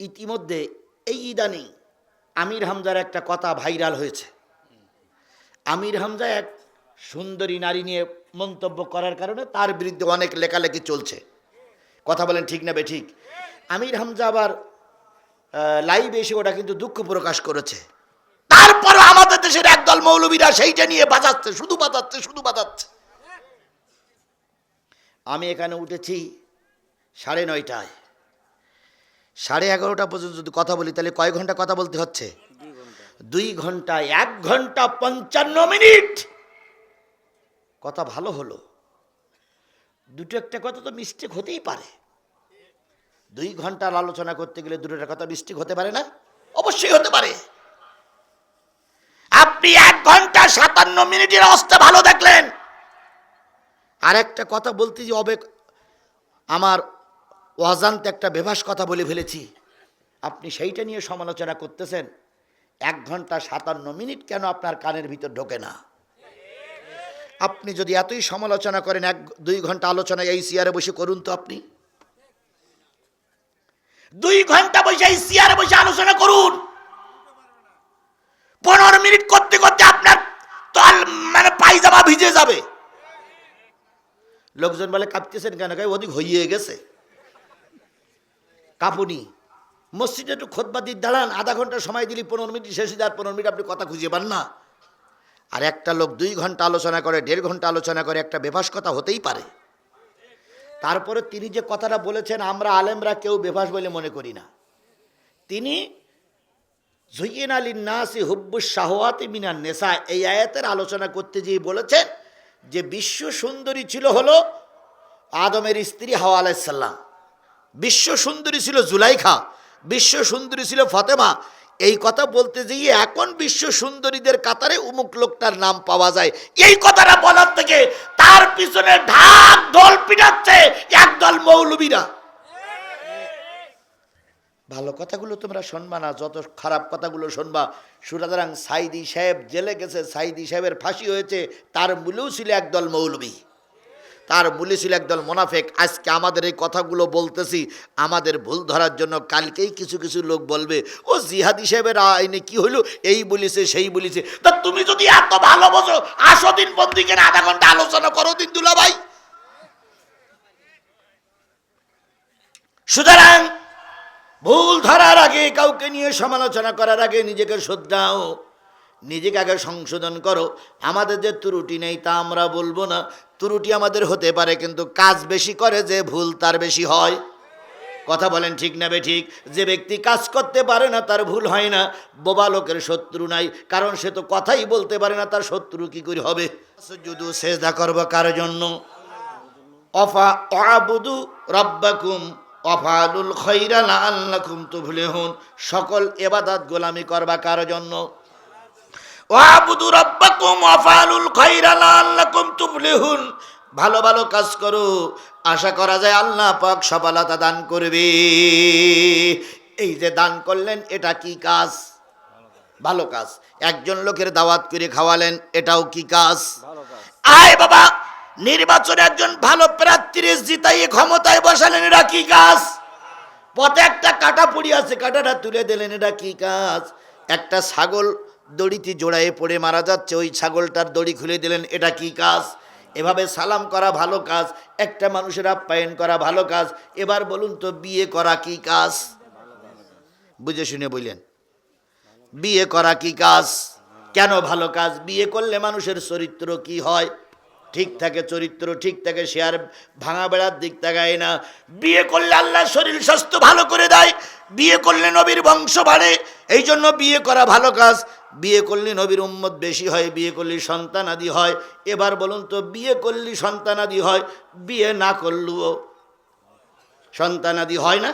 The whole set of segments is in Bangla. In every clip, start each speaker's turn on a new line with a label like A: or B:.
A: ইতিমধ্যে এই ইদানিং আমির হামজার একটা কথা ভাইরাল হয়েছে। আমির হামজা এক সুন্দরী নারী নিয়ে মন্তব্য করার কারণে তার বিরুদ্ধে অনেক লেখালেখি চলছে। কথা বলেন ঠিক না বে ঠিক আমির হামজা আবার লাইভে এসে ওটা কিন্তু দুঃখ প্রকাশ করেছে। তারপরে আমাদের দেশের একদল মৌলবীরা সেইটা নিয়ে বাজাচ্ছে, শুধু বাজাচ্ছে শুধু বাজাচ্ছে। আমি এখানে উঠেছি সাড়ে নয়টায়। সাড়ে এগারোটা পর্যন্ত যদি কথা বলি তাহলে কয় ঘণ্টা কথা বলতে হচ্ছে? দুই ঘণ্টা। এক ঘণ্টা পঞ্চান্ন মিনিট! কথা ভালো হলো। দুটো একটা কথা তো মিস্টেক হতেই পারে। দুই ঘণ্টার আলোচনা করতে গেলে দুটোটা কথা মিস্টেক হতে পারে না? অবশ্যই হতে পারে। আপনি এক ঘণ্টা সাতান্ন মিনিটের অবস্থা ভালো দেখলেন। আর একটা কথা বলতে যে অবে আমার অজান্তে একটা বেভাস কথা বলে ফেলেছি। আপনি সেইটা নিয়ে সমালোচনা করতেছেন। এক ঘণ্টা সাতান্ন মিনিট কেন আপনার কানের ভিতর ঢোকে না? আপনি যদি এতই সমালোচনা করেন, এক দুই ঘণ্টা আলোচনা এই চেয়ারে বসে করুন তো আপনি। দুই ঘণ্টা বসে এই চেয়ারে বসে আলোচনা করুন। পনেরো মিনিট করতে করতে আপনার তল মানে পায়জামা ভিজে যাবে। লোকজন বলে, কাঁপতেছেন কেন? কয়, অধিক হইয়ে গেছে। কাপুনি। মসজিদে একটু খোদবাদি দাঁড়ান, আধা ঘণ্টা সময় দিলি, পনেরো মিনিট শেষে যার পনেরো মিনিট আপনি কথা খুঁজে পান না। আর একটা লোক দুই ঘণ্টা আলোচনা করে, দেড় ঘণ্টা আলোচনা করে, একটা বেভাস কথা হতেই পারে। তারপরে তিনি যে কথাটা বলেছেন, আমরা আলেমরা কেউ বেভাস বলে মনে করি না। তিনি জুইন আলী নাসি হুব্বুস শাহওয়াতি মিনার নেশা এই আয়াতের আলোচনা করতে গিয়ে বলেছেন, যে বিশ্ব সুন্দরী ছিল হলো আদমের স্ত্রী হাওয়া আলাইসাল্লাম বিশ্ব সুন্দরী ছিল জুলাইখা, বিশ্ব সুন্দরী ছিল ফতেমা। এই কথা বলতে গিয়ে এখন বিশ্ব সুন্দরীদের কাতারে উমুক লোকটার নাম পাওয়া যায়। এই কথাটা বলার থেকে তার পিছনে ঢাক ঢোল পিটাচ্ছে একদল মৌলবীরা। ভালো কথাগুলো তোমরা শুনবা না, যত খারাপ কথাগুলো শুনবা। সুরাদারাং সাইদি সাহেব জেলে গেছে, সাইদি সাহেবের ফাঁসি হয়েছে, তার মূলেও ছিল একদল মৌলবী। তার মূলে ছিল একদল মোনাফেক, আজকে আমাদের এই কথাগুলো বলতেছি, আমাদের ভুল ধরার জন্য কালকেই কিছু কিছু লোক বলবে, ও জিহাদি সাহেবের আইনে কি হইল? এই বলিছে, সেই বলিছে। তা তুমি যদি এত ভালো বোঝো, আসো দিন বন্দি কেন আধা ঘণ্টা আলোচনা করো দিন দুলা ভাই সুতরাং ভুল ধরার আগে, কাউকে নিয়ে সমালোচনা করার আগে নিজেকে শ্রদ্ধাও নিজেকে আগে সংশোধন করো। আমাদের যে ত্রুটি নেই তা আমরা বলব না। ত্রুটি আমাদের হতে পারে, কিন্তু কাজ বেশি করে যে ভুল তার বেশি হয়। কথা বলেন ঠিক না বে ঠিক? যে ব্যক্তি কাজ করতে পারে না, তার ভুল হয় না। বোবা লোকের শত্রু নাই, কারণ সে তো কথাই বলতে পারে না, তার শত্রু কি করে হবে? যদু সেজদা করব কার জন্য? অফা অবুদু রব্বাকুম অফালুল খৈরা আল্লাকুম তুফলিহুন। সকল এবাদাত গোলামি করবা কার জন্য? ওয়াবুদু রাব্বাকুম ওয়াফালুল খাইরা লাআল্লাকুম তুফলিহুন ভালো ভালো কাজ করো। আশা করা যায় আল্লাহ পাক সফলতা দান করবে। এই যে দান করলেন এটা কি কাজ? ভালো কাজ। একজন লোকের দাওয়াত করে খাওয়ালেন এটাও কি কাজ? আয় বাবা নির্বাচনে একজন ভালো প্রার্থীর জিতাই ক্ষমতায় বসালেন এটা কি কাজ? পথে একটা কাটা পড়ি আছে কাটাটা তুলে দিলেন এটা কি কাজ? একটা ছাগল দড়িতে জোড়ায়ে পড়ে মারা যাচ্ছে। ওই ছাগলটার দড়ি খুলে দিলেন, এটা কি কাজ? এভাবে সালাম করা ভালো কাজ, একটা মানুষের আপ্যায়ন করা ভালো কাজ। এবার বলুন তো, বিয়ে করা কি কাজ? বুঝে শুনে বললেন, বিয়ে করা কি কাজ? কেন ভালো কাজ? বিয়ে করলে মানুষের চরিত্র কি হয়? ঠিক থাকে চরিত্র, ঠিক থাকে সে আর ভাঙা বেড়ার দিক তাকায় না। বিয়ে করলে আল্লাহ শরীর স্বাস্থ্য ভালো করে দেয়, বিয়ে করলে নবীর বংশ বাড়ে এই জন্য বিয়ে করা ভালো কাজ। বিয়ে করলে নবীর উম্মত বেশি হয়, বিয়ে করলে সন্তান আদি হয়। এবার বলুন তো, বিয়ে করলে সন্তান আদি হয়, বিয়ে না করলেও সন্তান আদি হয় না?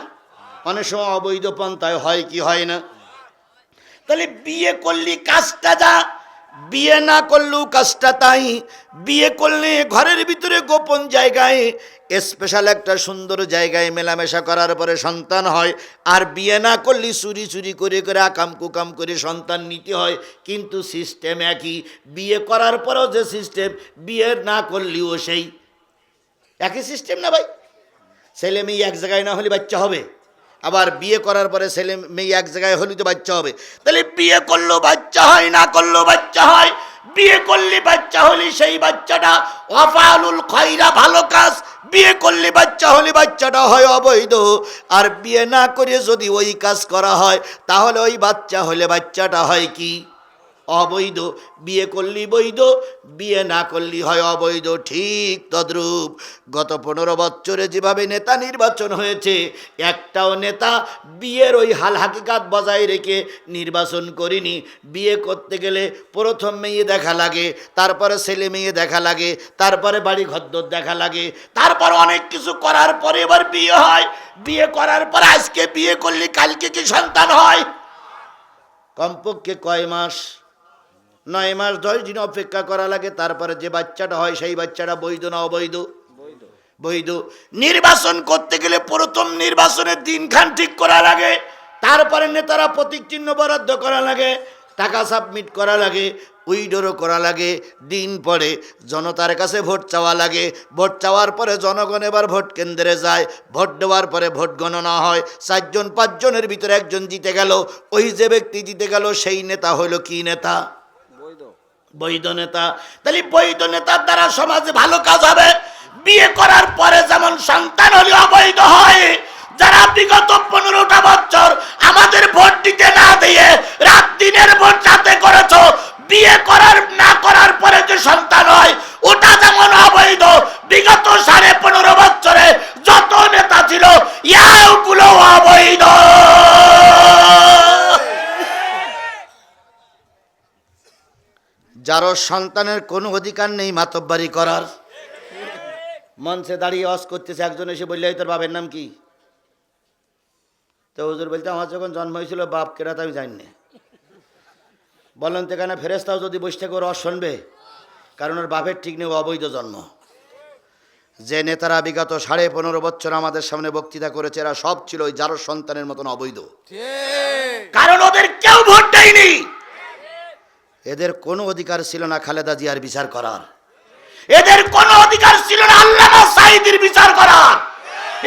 A: অনেক সময় অবৈধ পন্থায় হয় কি হয় না? তাহলে বিয়ে করলি কাজটা যা, বিয়ে না করলেও কাজটা তাই। বিয়ে করলে ঘরের ভিতরে গোপন জায়গায় স্পেশাল একটা সুন্দর জায়গায় মেলামেশা করার পরে সন্তান হয়। আর বিয়ে না করলে চুরি চুরি করে করে আকাম কুকাম করে সন্তান নিতে হয়। কিন্তু সিস্টেম একই। বিয়ে করার পরেও যে সিস্টেম বিয়ে না করলেও সেই। একই সিস্টেম না ভাই? ছেলে মেয়ে এক জায়গায় না হলে বাচ্চা হবে। আবার বিয়ে করার পরে ছেলে মেয়ে এক জায়গায় হলে তো বাচ্চা হবে। তাহলে বিয়ে করলেও বাচ্চা হয়, না করলেও বাচ্চা হয়? বিয়ে করলে বাচ্চা হলে সেই বাচ্চাটা অফালুল খয়রা, ভালো কাজ বিয়ে করলে বাচ্চা হলে বাচ্চাটা হয় অবৈধ। আর বিয়ে না করে যদি ওই কাজ করা হয়, তাহলে ওই বাচ্চা হলে বাচ্চাটা হয় কি? অবৈধ, বিয়ে করলি বৈধ, বিয়ে না করলি হয় অবৈধ। ঠিক তদ্রূপ গত পনেরো বছরে যেভাবে নেতা নির্বাচন হয়েছে, একটাও নেতা বিয়ের ওই হাল হাকিকাত বজায় রেখে নির্বাচন করিনি। বিয়ে করতে গেলে প্রথম মেয়ে দেখা লাগে, তারপরে ছেলে মেয়ে দেখা লাগে, তারপরে বাড়ি ঘদ্দর দেখা লাগে। তারপর অনেক কিছু করার পরে এবার বিয়ে হয়। বিয়ে করার পর আজকে বিয়ে করলে, কালকে কি সন্তান হয়? কমপক্ষে কয় মাস নয় মাস দশ দিন অপেক্ষা করা লাগে তারপরে যে বাচ্চাটা হয় সেই বাচ্চাটা বৈধ না অবৈধ? বৈধ। নির্বাচন করতে গেলে প্রথম নির্বাচনের দিনখান ঠিক করা লাগে তারপরে নেতারা প্রতীক চিহ্ন বরাদ্দ করা লাগে টাকা সাবমিট করা লাগে উইডোরও করা লাগে দিন পরে জনতার কাছে ভোট চাওয়া লাগে ভোট চাওয়ার পরে জনগণ এবার ভোট কেন্দ্রে যায় ভোট দেওয়ার পরে ভোট গণনা হয় চারজন পাঁচজনের ভিতরে একজন জিতে গেল ওই যে ব্যক্তি জিতে গেল সেই নেতা হলো কি নেতা? বৈধ নেতা। তাহলে বৈধ নেতার দ্বারা সমাজে ভালো কাজ হবে। বিয়ে করার পরে যেমন সন্তান হলে অবৈধ হয়, যারা বিগত পনেরোটা বছর আমাদের ভোট দিতে না দিয়ে রাত দিনের ভোট যাতে করেছ, বিয়ে করার, না করার পরে যে সন্তান হয়, ওটা যেমন অবৈধ, বিগত সাড়ে পনেরো বছরে যত নেতা ছিল ইয়াগুলো অবৈধ। যারও সন্তানের কোনো অধিকার নেই মাতব্বারি করার। মঞ্চে দাঁড়িয়ে অস করতেছে একজন এসে বললে "এই তোর বাপের নাম কি? তো হুজুর বলতে আমার যখন জন্ম হয়েছিল বাপ কেরা তো আমি জানি না। বলেন তো এখানে ফেরেস্তাও যদি বসে থেকে ওর অস শুনবে। কারণ ওর বাপের ঠিক নেই অবৈধ জন্ম। যে নেতারা বিগত সাড়ে পনেরো বছর আমাদের সামনে বক্তৃতা করেছে এরা সব ছিল ওই যারো সন্তানের মতন অবৈধ। কারণ ওদের কেউ ভোট দেয়নি। এদের কোনো অধিকার ছিল না খালেদা জিয়ার বিচার করার। এদের কোনো অধিকার ছিল না আল্লামা সাইদির বিচার করার।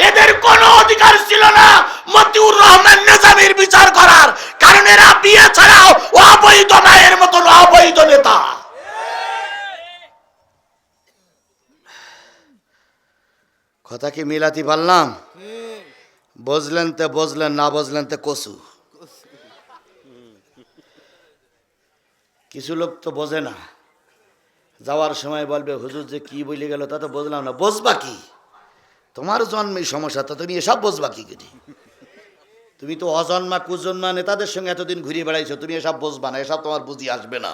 A: এদের কোনো অধিকার ছিল না মতিউর রহমান নেজামির বিচার করার। কারণ এরা বিয়ে ছাড়াও অবৈধ মায়ের মতন অবৈধ নেতা। কথা কি মিলাতি পারলাম? বুঝলেন তো বুঝলেন না বুঝলেন তো কসু। কিছু লোক তো বোঝে না। যাওয়ার সময় বলবে, হুজুর যে কি বলে গেল তা তো বুঝলাম না বসবা কি? তোমার জন্মেই সমস্যা তো তুমি এসব বসবা কি করি? তুমি তো অজন্মা কুজন্মা নেতাদের সঙ্গে এতদিন ঘুরিয়ে বেড়াইছো, তুমি এসব বসবা না, এসব তোমার বুঝি আসবে না।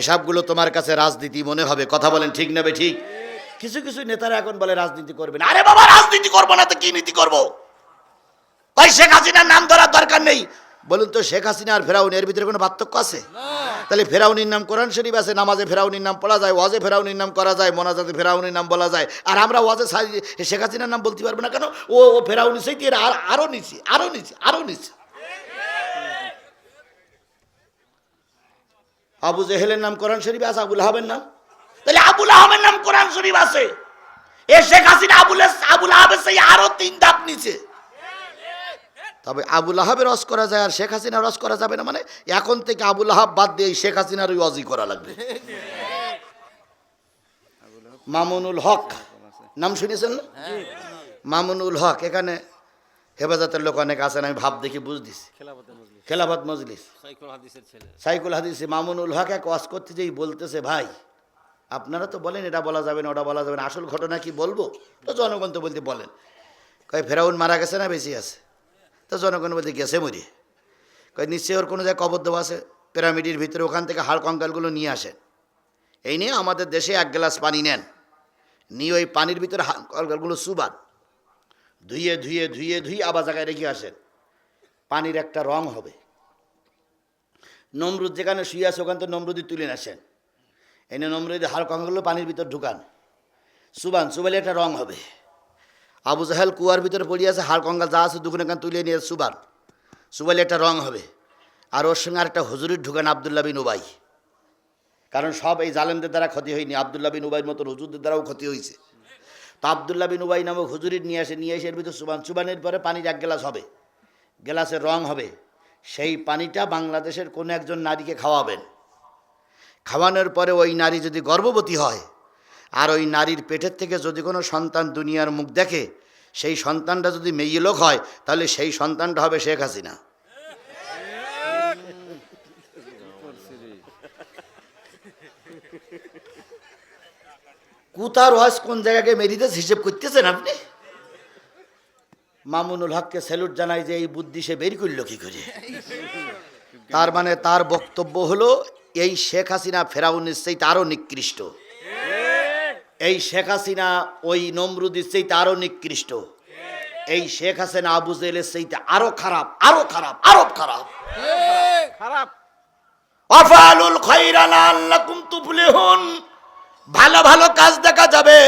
A: এসবগুলো তোমার কাছে রাজনীতি মনে হবে, কথা বলেন ঠিক নেবে ঠিক? কিছু কিছু নেতারা এখন বলে, রাজনীতি করবে না। আরে বাবা, রাজনীতি করব না তো কি নীতি করব? শেখ হাসিনার নাম ধরার দরকার নেই। বলুন তো, শেখ হাসিনা আর ফেরাউন এর ভিতরে কোনো পার্থক্য আছে? তাহলে ফেরাউনির নাম কোরআন শরীফ আছে, নামাজে ফেরাউনির নাম পড়া যায়, ওয়াজে ফেরাউনির নাম করা যায়, মোনাজাতে ফেরাউনির নাম বলা যায়। আর আমরা ওয়াজে শেখ হাসিনার নাম বলতে পারব না কেন? ও ও ফেরাউনি সেই দিয়ে আর আরও নিচে আরও নিচে আরও নিচে। আবু জেহেলের নাম কোরআন শরীফ আছে, আবুল আহমের নাম? তাহলে আবুল আহমের নাম কোরআন শরীফ আছে। এ শেখ হাসিনা আবুল আবুল আহমের সেই আরও তিন ধাপ নিচে। তবে আবুল আহাবের রস করা যায় আর শেখ হাসিনার রস করা যাবে না মানে এখন থেকে আবুল আহাব বাদ দিয়ে শেখ হাসিনার ওই অজি করা লাগবে। মামুনুল হক নাম শুনেছেন না? মামুনুল হক এখানে হেফাজতের লোক অনেক আছেন আমি ভাব দেখি বুঝ দিছি। খেলাফত মজলিস। সাইকুল হাদিসে মামুনুল হক এক ওয়াজ করতে যেই বলতেছে ভাই আপনারা তো বলেন এটা বলা যাবে না ওটা বলা যাবে না আসল ঘটনা কি বলব? তো জনগণ তো বলতে বলেন। কয় ফেরাউন মারা গেছে না বেশি আছে? তো জনগণ বলতে গেছে মরি কয় নিশ্চয়ই ওর কোনো জায়গায় কবর দেওয়া আছে? পিরামিডের ভিতরে ওখান থেকে হাড় কঙ্কালগুলো নিয়ে আসেন। এই নিয়ে আমাদের দেশে এক গ্লাস পানি নেন। নিয়ে ওই পানির ভিতরে কঙ্কালগুলো সুবান ধুয়ে ধুয়ে ধুয়ে ধুয়ে আবার জায়গায় রেখে আসেন। পানির একটা রং হবে। নমরুদ যেখানে শুয়ে আছে, ওখান থেকে নমরুদি তুলে আসেন। এনে নমরুদি হাড় কঙ্কালগুলো পানির ভিতর ঢুকান। সুবান সুবালে একটা রং হবে। আবু জাহেল কুয়ার ভিতরে পড়ে আছে, হাড় কঙ্কাল যা আছে দুখানে কান তুলে নিয়ে সুবার সুবাইলে একটা রং হবে। আর ওর সঙ্গে আরেকটা হুজুরির ঢুকান আবদুল্লাহ বিন উবাই। কারণ সব এই জালেমদের দ্বারা ক্ষতি হয়নি, আবদুল্লাহ বিন উবাইয়ের মতন হুজুরদের দ্বারাও ক্ষতি হয়েছে তো আবদুল্লাহ বিন উবাই নামক হুজুরির নিয়ে আসে নিয়ে এসে এর ভিতরে সুবান। সুবানের পরে পানির এক গ্লাস হবে। গ্লাসের রং হবে। সেই পানিটা বাংলাদেশের কোনো একজন নারীকে খাওয়াবেন। খাওয়ানোর পরে ওই নারী যদি গর্ভবতী হয় আর ওই নারীর পেটের থেকে যদি কোনো সন্তান দুনিয়ার মুখ দেখে, সেই সন্তানটা যদি মেয়ে লোক হয়, তাহলে সেই সন্তানটা হবে শেখ হাসিনা। কুতার ওয়াজ কোন জায়গাকে মেরিতেছে হিসেব করতেছেন আপনি? মামুনুল হককে স্যালুট জানাই যে এই বুদ্ধি সে বের করল কি করে? তার মানে তার বক্তব্য হলো, এই শেখ হাসিনা ফেরাউনের সেই তারও নিকৃষ্ট। এই শেখ হাসিনা ওই নমরুদির সেই আরও নিকৃষ্ট। এই শেখ হাসিনা আবু জেলের সেইতে আরও খারাপ আরও খারাপ আরও খারাপ।
B: খারাপ।
A: আফালুল খৈরালা আল্লাকুম তুফলিহুন। ভালো ভালো কাজ দেখা যাবে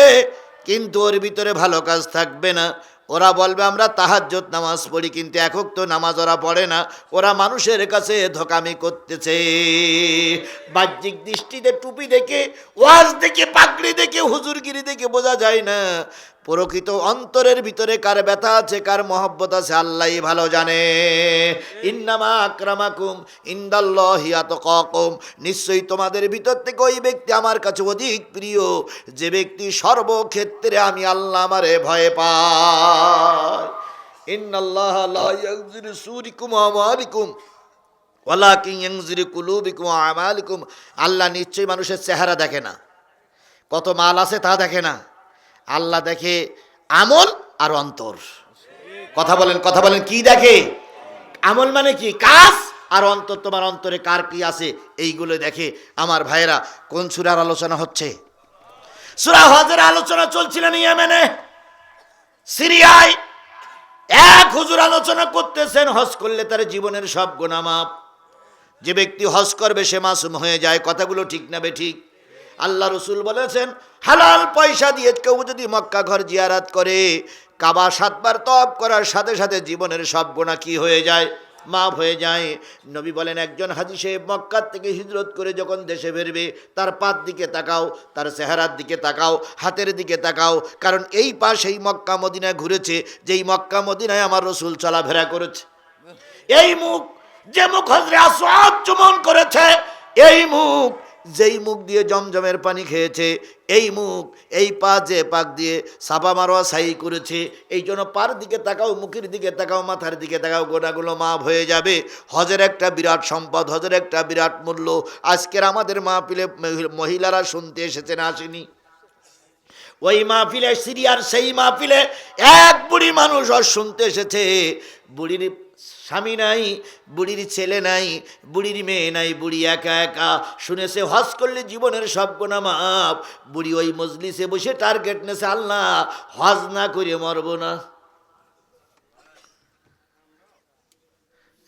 A: কিন্তু ওর ভিতরে ভালো কাজ থাকবে না। ওরা বলবে আমরা তাহাজ্জত নামাজ পড়ি কিন্তু একক তো নামাজ ওরা পড়ে না। ওরা মানুষের কাছে ধোকামি করতেছে। বাহ্যিক দৃষ্টিতে টুপি দেখে ওয়াজ দেখে পাগড়ি দেখে বোঝা যায় না। প্রকৃত অন্তরের ভিতরে কার ব্যথা আছে, কার মহব্বত আছে আল্লাহ ভালো জানে। ইন্নামা আক্রামাকুম ইন্দাল্লাহি আতকাকুম। নিশ্চয়ই তোমাদের ভিতর থেকে ওই ব্যক্তি আমার কাছে অধিক প্রিয়। যে ব্যক্তি সর্বক্ষেত্রে আমি আল্লাহ আমারে ভয় পাই। ইন্নাল্লাহ লা ইয়াগফিরু সুরিকুম আমালিকুম, ওয়ালাকিন ইয়ানজিরু কুলুবিকুম আমালিকুম। আল্লাহ নিশ্চয়ই মানুষের চেহারা দেখে না। কত মাল আছে তা দেখে না। আল্লাহ দেখে আমল আর অন্তর। কথা বলেন কথা বলেন, কি দেখে? আমল মানে কি? কাজ আর অন্তর, তোমার অন্তরে কার কি আছে? এইগুলো দেখে আমার ভাইয়েরা, কোন সুরার আলোচনা হচ্ছে? সুরা হজের আলোচনা চলছিল ইয়েমেনে। সিরিয়ায় এক হুজুর আলোচনা করতেছেন, হজ করলে তার জীবনের সব গোনামাপ যে ব্যক্তি হজ করবে, সে মাসুম হয়ে যায়, কথাগুলো ঠিক না বে ঠিক। আল্লাহ রসুল বলেছেন, হালাল পয়সা দিয়ে কেউ যদি মক্কা ঘর জিয়ারাত করে, কাবা সাতবার তপ করার সাথে সাথে জীবনের সব গোনা কি হয়ে যায়? মাফ হয়ে যায়। নবী বলেন, একজন হাজি সাহেব মক্কার থেকে হিজরত করে যখন দেশে বেরবে তার পাত দিকে তাকাও, তার চেহারার দিকে তাকাও, হাতের দিকে তাকাও, কারণ এই পা সেই মক্কা মদিনায় ঘুরেছে, যেই মক্কা মদিনায় আমার রসুল চলাফেরা করেছে। এই মুখ, যে মুখ হজরে আসওয়াদ চুমন করেছে, এই মুখ যেই মুখ দিয়ে জমজমের পানি খেয়েছে, এই মুখ, এই পা যে পাক দিয়ে সাপা মারোয়া সাই করেছে, এই জন্য পার দিকে তাকাও, মুখের দিকে তাকাও, মাথার দিকে তাকাও, গোনাগুলো মাপ হয়ে যাবে। হজের একটা বিরাট সম্পদ, হজের একটা বিরাট মূল্য। আজকের আমাদের মাহফিলে মহিলারা শুনতে এসেছেন, আসেনি। ওই মাহফিলে, সিরিয়ার সেই মাহফিলে এক বুড়ি মানুষ শুনতে এসেছে। বুড়ির স্বামী নাই বুড়ির ছেলে নাই বুড়ির মেয়ে নাই বুড়ি একা একা। শুনেছে হজ করলে জীবনের সব গোনা মাপ বুড়ি ওই মজলিসে বসে টার্গেট নেছে আল্লাহ হজ না করে মরব না।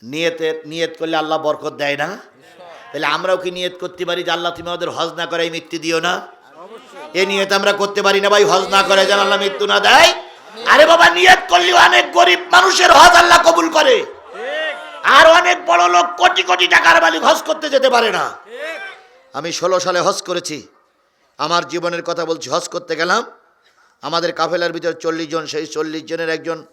A: নিয়তে নিয়ত করলে আল্লাহ বরকত দেয় না। তাহলে আমরাও কি নিয়ত করতে পারি যে আল্লাহ তুমি আমাদের হজ না করাই মৃত্যু দিও না? এ নিয়ত আমরা করতে পারি না ভাই হজ না করে যেন আল্লাহ মৃত্যু না দেয়। আরে বাবা নিয়ত করলেও অনেক গরিব মানুষের হজ আল্লাহ কবুল করে। আর অনেক বড় লোক কোটি কোটি টাকার মালিক হজ করতে যেতে পারে না। আমি ষোলো সালে হজ করেছি। আমার জীবনের কথা বলছি হজ করতে গেলাম। আমাদের কাফেলার ভিতর চল্লিশ জন সেই চল্লিশ জনের একজন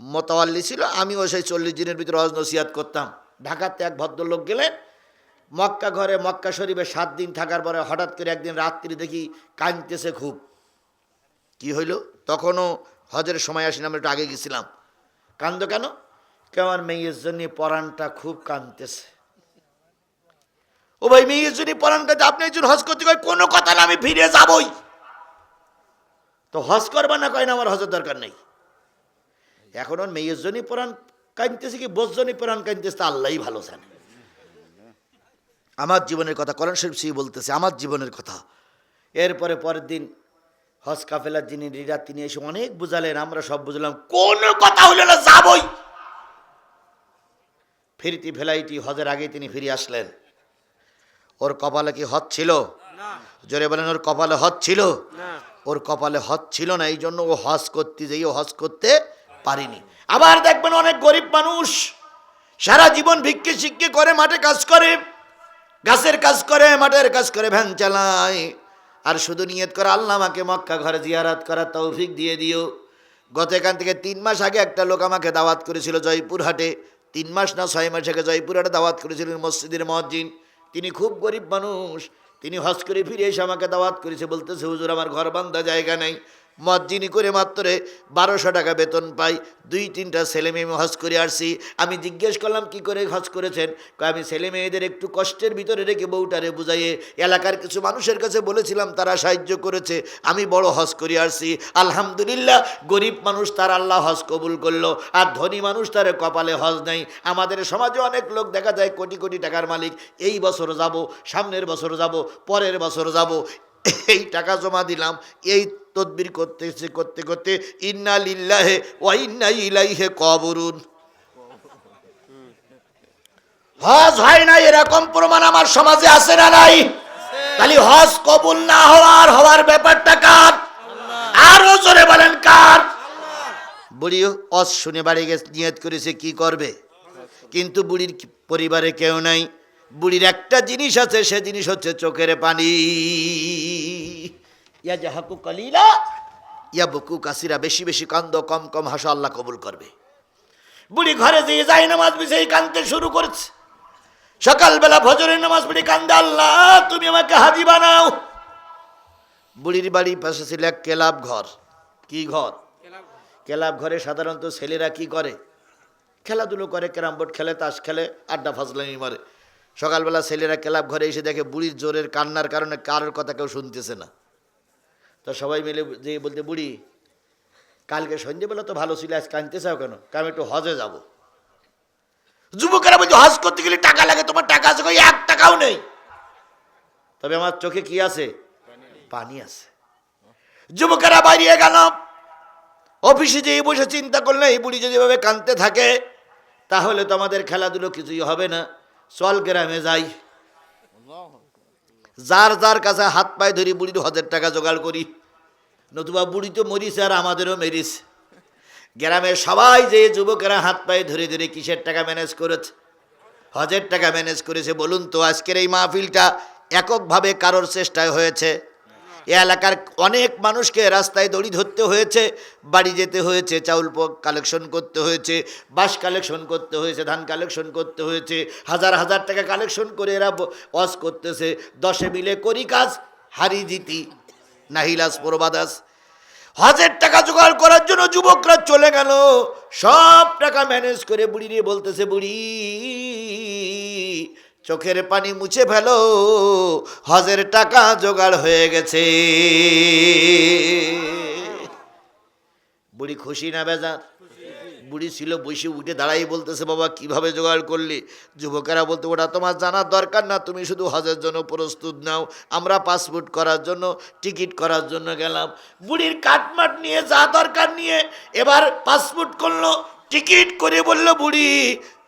A: মোতাওয়াল্লি ছিল। আমিও সেই চল্লিশ জনের ভিতরে হজ নসিহাত করতাম। ঢাকাতে এক ভদ্রলোক গেলেন। মক্কা ঘরে মক্কা শরীফে সাত দিন থাকার পরে হঠাৎ করে একদিন রাত্রি দেখি কাঁদতেছে খুব। কি হইল? তখনও হজের সময় আসিনি আমরা একটু আগে গেছিলাম। কান্দ কেন? কে আমার মেয়ের জন্য পরাণটা খুব কাঁদতেছে ও ভাই মেয়ের জন্য পরাণ কাঁদতে আপনি একজন হজ করতে কয় কোনো কথা না, আমি ফিরে যাবই। তো হজ করবা না কয় না, আমার হজের দরকার নেই। এখন ওর মেয়ের জন্যই পরাণ কাঁদতেছে কি, বোঝ জন্যই পরাণ কাঁদতেছে তা আল্লাহই ভালো জানে। আমার জীবনের কথা করণ শরীফ সিং বলতেছে, আমার জীবনের কথা। এরপরে পরের দিন হজ কাফেলার যিনি লিডার তিনি এসে অনেক বুঝালেন, আমরা সব বুঝলাম, কোন কথা হইল না, যাবই। ফিরতি ফেলাইটি হজের আগে তিনি ফিরে আসলেন। ওর কপালে কি হজ ছিল? জোরে বলেন ওর কপালে হজ ছিল? ওর কপালে হজ ছিল না এই জন্য ও হজ করতে যেই ও হজ করতে পারিনি। আবার দেখবেন অনেক গরিব মানুষ সারা জীবন ভিক্ষে শিক্ষে করে মাঠে কাজ করে গাছের কাজ করে মাঠের কাজ করে ভ্যান চালায়। আর শুধু নিয়ত করে আল্লাহ আমাকে মক্কা ঘরে জিয়ারাত করার তৌফিক দিয়ে দিও। গত এখান থেকে তিন মাস আগে একটা লোক আমাকে দাওয়াত করেছিল জয়পুরহাটে। তিন মাস না ছয় মাস আগে একটা দাওয়াত করেছিলেন মসজিদের মহাজিন তিনি খুব গরিব মানুষ। তিনি হজ করে ফিরে এসে আমাকে দাওয়াত করেছে। বলতেছে, হুজুর, আমার ঘর বান্ধা জায়গা নেই। মজ্জিনি করে মাত্র বারোশো টাকা বেতন পাই, দুই তিনটা ছেলে মেয়ে হজ করে আসছি। আমি জিজ্ঞেস করলাম, কি করে হজ করেছেন? আমি ছেলে মেয়েদের একটু কষ্টের ভিতরে রেখে বউটারে বুঝাইয়ে এলাকার কিছু মানুষের কাছে বলেছিলাম, তারা সাহায্য করেছে। আমি বড় হজ করে আসছি। আলহামদুলিল্লাহ, গরিব মানুষ তার আল্লাহ হজ কবুল করল, আর ধনী মানুষ তার কপালে হজ নেই। আমাদের সমাজে অনেক লোক দেখা যায় কোটি কোটি টাকার মালিক, এই বছর যাব, সামনের বছর যাব, পরের বছর যাব। এই টাকা জমা দিলাম, এই তদবির করতেছে, করতে করতে ইন্না লিল্লাহে ও ইলাইহে কবরুন। হজ হয় না, এরকম প্রমাণ আমার সমাজে আছে না নাই? তাহলে হজ কবুল না হওয়ার হওয়ার ব্যাপারটা কার? আরও জোরে বলেন কার? বুড়ি অজ শুনে বাড়ি গেছে, নিয়ত করেছে, কি করবে? কিন্তু বুড়ির পরিবারে কেউ নাই। বুড়ির একটা জিনিস আছে, সে জিনিস হচ্ছে চোখের পানি। ইয়া জাহাকু কালিলা ইয়া বুকু কাসিরা, বেশি বেশি কান্দ, কম কম হাসো, আল্লাহ কবুল করবে। বুড়ি ঘরে যেয়ে যাই নামাজ বিছেই কানতে শুরু করেছে। সকালবেলা ফজরের নামাজ পড়ি কান্দে, আল্লাহ, তুমি আমাকে হাজি বানাও। বুড়ির বাড়ির পাশে ছিল এক কেলাব ঘর। কি ঘর? কেলাব ঘরে সাধারণত ছেলেরা কি করে? খেলাধুলো করে, ক্যারাম বোর্ড খেলে, তাস খেলে, আড্ডা ফাজলামি মারে। সকালবেলা ছেলেরা ক্লাব ঘরে এসে দেখে বুড়ির জোরের কান্নার কারণে কারোর কথা কেউ শুনতেছে না। তো সবাই মিলে যে বলতে, বুড়ি, কালকে সন্ধ্যেবেলা তো ভালো ছিল আজ কানতে চাও কেন? কারণ একটু হজে যাব। যুবকেরা বলছে, হজ করতে গেলে টাকা লাগে, তোমার টাকা আছে এক টাকাও নেই। তবে আমার চোখে কি আছে? পানি আছে। যুবকেরা বাইরে গেল। অফিসে যেয়ে বসে চিন্তা করলে এই বুড়ি যদি এভাবে কানতে থাকে, তাহলে তো আমাদের খেলাধুলো কিছুই হবে না। চল গ্রামে যাই। যার যার কাছে হাত পায়ে ধরি, বুড়ির হাজার টাকা জোগাড় করি। নতুবা বুড়ি তো মরিছে আর আমাদেরও মেরিস গ্রামের সবাই যে যুবকেরা হাত পায়ে ধরে ধরে কিসের টাকা ম্যানেজ করেছে, হজের টাকা ম্যানেজ করেছে, বলুন তো, আজকের এই মাহফিলটা এককভাবে কারোর চেষ্টায় হয়েছে? এ এলাকার অনেক মানুষকে রাস্তায় দড়ি ধরতে হয়েছে, বাড়ি যেতে হয়েছে, চাউল কালেকশন করতে হয়েছে, বাঁশ কালেকশন করতে হয়েছে, ধান কালেকশন করতে হয়েছে, হাজার হাজার টাকা কালেকশন করে এরা ওয়াজ করতেছে। দশে মিলে করি কাজ, হারি জিতি। নাহিলাস প্রবাদাস হাজার টাকা জোগাড় করার জন্য যুবকরা চলে গেল। সব টাকা ম্যানেজ করে বুড়ি নিয়ে বলতেছে, বুড়ি চোখের পানি মুছে ফেলো, হজের টাকা জোগাড় হয়ে গেছে। বুড়ি খুশি না বেজার? বুড়ি ছিল, বসে উঠে দাঁড়াই বলতেছে, বাবা, কীভাবে জোগাড় করলি? যুবকেরা বলতে, ওটা তোমার জানার দরকার না, তুমি শুধু হজের জন্য প্রস্তুত নাও। আমরা পাসপোর্ট করার জন্য, টিকিট করার জন্য গেলাম। বুড়ির কাটমাট নিয়ে যা দরকার নিয়ে, এবার পাসপোর্ট করল, টিকিট করে বলল বুড়ি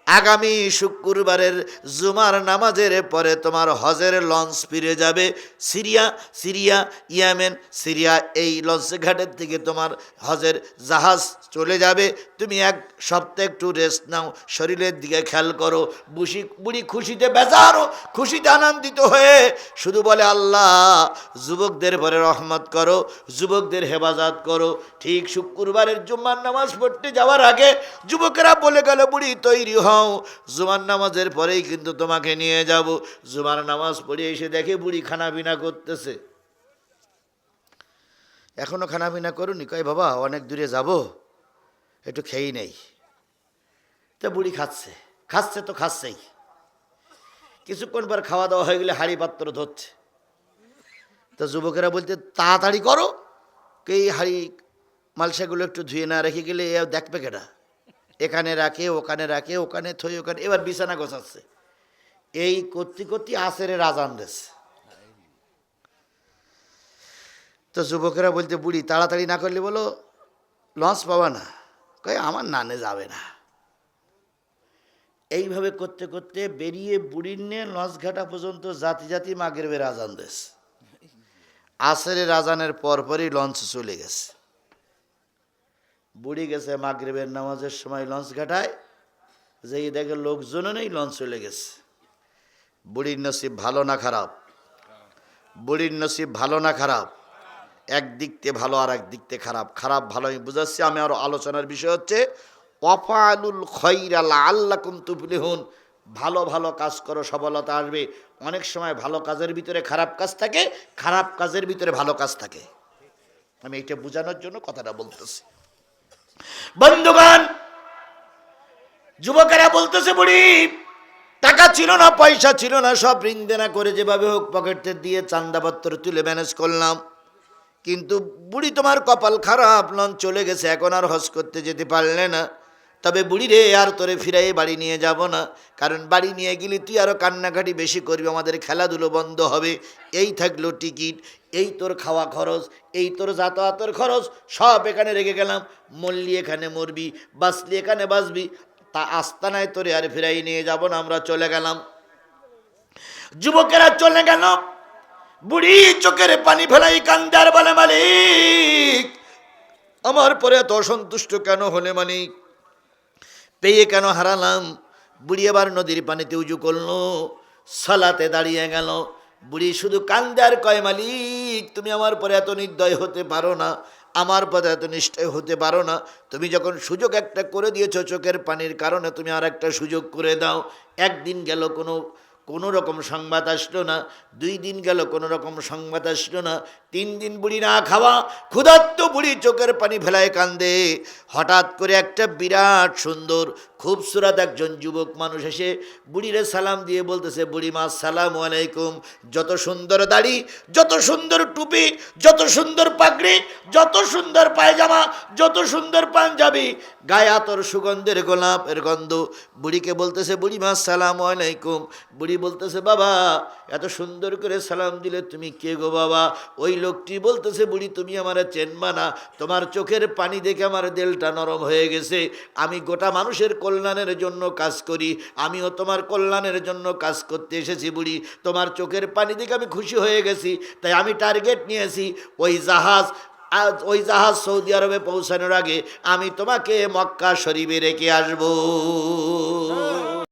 A: আগামী শুক্রবারের জুমার নামাজের পরে তোমার হজের লঞ্চ ফিরে যাবে। সিরিয়া সিরিয়া, ইয়ামেন, সিরিয়া, এই লঞ্চ ঘাটের থেকে তোমার হজের জাহাজ চলে যাবে। তুমি এক সপ্তাহ একটু রেস্ট নাও, শরীরের দিকে খেয়াল করো, বুঝি, বুড়ি খুশিতে বেজারো খুশিতে আনন্দিত হয়ে শুধু বলে আল্লাহ, যুবকদের পরে রহমত করো, যুবকদের হেফাজত করো। ঠিক শুক্রবারের জুম্মার নামাজ পড়তে যাওয়ার আগে যুবকেরা বলে গেল, বুড়ি তৈরি হও জুমার নামাজের পরেই কিন্তু তোমাকে নিয়ে যাব। জুমার নামাজ পড়ে এসে দেখে বুড়ি খানা পিনা করতেছে। এখনও খানা পিনা করুনি? কয়, বাবা, অনেক দূরে যাব, একটু খেয়েই নেই। তো বুড়ি খাচ্ছে। খাচ্ছে তো খাচ্ছেই। কিছুক্ষণ পর খাওয়া দাওয়া হয়ে গেলে হাড়ি পাত্র ধরছে। তো যুবকেরা বলতে তাড়াতাড়ি করো এই হাড়ি মালসাগুলো একটু ধুয়ে না রেখে গেলে দেখবে কেটা এখানে রাখে, ওখানে রাখে, ওখানে থই, ওখানে এবার বিছানা গোছাচ্ছে। এই করতে করতে আসের আজান দিচ্ছে তো যুবকেরা বলতে বুড়ি, তাড়াতাড়ি না করলে বলো, লঞ্চ পাবা না। কয়, আমার নানে যাবে না। এইভাবে করতে করতে বেরিয়ে বুড়ির নিয়ে লঞ্চ ঘাটা পর্যন্ত জাতি জাতি মাগের বের আজান দেশ আসরের আজানের পরপরই লঞ্চ চলে গেছে। বুড়ি গেছে মাগরেবের নামাজের সময় লঞ্চ ঘাটায় যেই দেখে লোকজনও নেই লঞ্চ চলে গেছে। বুড়ির নসিব ভালো না খারাপ? বুড়ির নসিব ভালো না খারাপ? একদিক থেকে ভালো আর একদিক থেকে খারাপ। খারাপ ভালো আমি বুঝাচ্ছি, আমি আরও আলোচনার বিষয় হচ্ছে, অফালুল খৈরাল আল্লাহ কুমতুফলিহুন ভালো ভালো কাজ করো, সফলতা আসবে। অনেক সময় ভালো কাজের ভিতরে খারাপ কাজ থাকে, খারাপ কাজের ভিতরে ভালো কাজ থাকে। আমি এটা বোঝানোর জন্য কথাটা বলতেছি। বন্ধুগণ, যুবকেরা বলতেছে, বুড়ি, টাকা ছিল না, পয়সা ছিল না, সব ঋণ দেনা করে যেভাবে হোক পকেটে দিয়ে চান্দাপত্র তুলে ম্যানেজ করলাম। কিন্তু বুড়ি, তোমার কপাল খারাপ নন চলে গেছে, এখন আর হজ করতে যেতে পারলে না। তবে বুড়ি রে, আর তোরে ফিরাই বাড়ি নিয়ে যাব না। কারণ বাড়ি নিয়ে গেলে তুই আরও কান্নাকাটি বেশি করবি, আমাদের খেলাধুলো বন্ধ হবে। এই থাকল টিকিট, এই তোর খাওয়া খরচ, এই তোর যাতায়াতের খরচ, সব এখানে রেখে গেলাম। মরলি এখানে মরবি, বাঁচলি এখানে বাঁচবি, তা আস্তানায় তোরে আর ফিরাই নিয়ে যাব না, আমরা চলে গেলাম। যুবকেরা চলে গেল। বুড়ি চোখের পানি ফেলাই কান্দার বলে, মালিক, আমার পরে এত অসন্তুষ্ট কেন হলে, মালিক? পেয়ে কেন হারালাম? বুড়ি আবার নদীর পানিতে উজু করল, সালাতে দাঁড়িয়ে গেল। বুড়ি শুধু কান্দে আর কয়, মালিক, তুমি আমার পরে এত নির্দয় হতে পারো না, আমার পথে এত নিশ্চয় হতে পারো না। তুমি যখন সুযোগ একটা করে দিয়েছ চোখের পানির কারণে, তুমি আর একটা সুযোগ করে দাও। একদিন গেল কোনো কোনো রকম সংবাদ আসলো না, দুই দিন গেল, কোনো রকম সংবাদ আসলো না, তিন দিন বুড়ি না খাওয়া ক্ষুধাত্ত বুড়ি চোখের পানি ফেলায় কান্দে। হঠাৎ করে একটা বিরাট সুন্দর খুব সুরাত একজন যুবক মানুষ এসে বুড়িরে সালাম দিয়ে বলতেছে, বুড়ি মা, সালাম আলাইকুম। যত সুন্দর দাড়ি, যত সুন্দর টুপি, যত সুন্দর পাগড়ি, যত সুন্দর পায়জামা, যত সুন্দর পাঞ্জাবি, গায়ে আতর সুগন্ধের গোলাপের গন্ধ। বুড়িকে বলতেছে, বুড়ি মা, সালাম আলাইকুম। বুড়ি বলতেছে, বাবা এত সুন্দর করে সালাম দিলে তুমি কে গো বাবা? ওই লোকটি বলতেছে, বুড়ি, তুমি আমার চেনবা না। তোমার চোখের পানি দেখে আমার দেলটা নরম হয়ে গেছে। আমি গোটা মানুষের কল্যাণের জন্য কাজ করি। আমিও তোমার কল্যাণের জন্য কাজ করতে এসেছি, বুড়ি। তোমার চোখের পানি দেখে আমি খুশি হয়ে গেছি। তাই আমি টার্গেট নিয়েছি, ওই জাহাজ, আজ ওই জাহাজ সৌদি আরবে পৌঁছানোর আগে আমি তোমাকে মক্কা শরীফে রেখে আসব।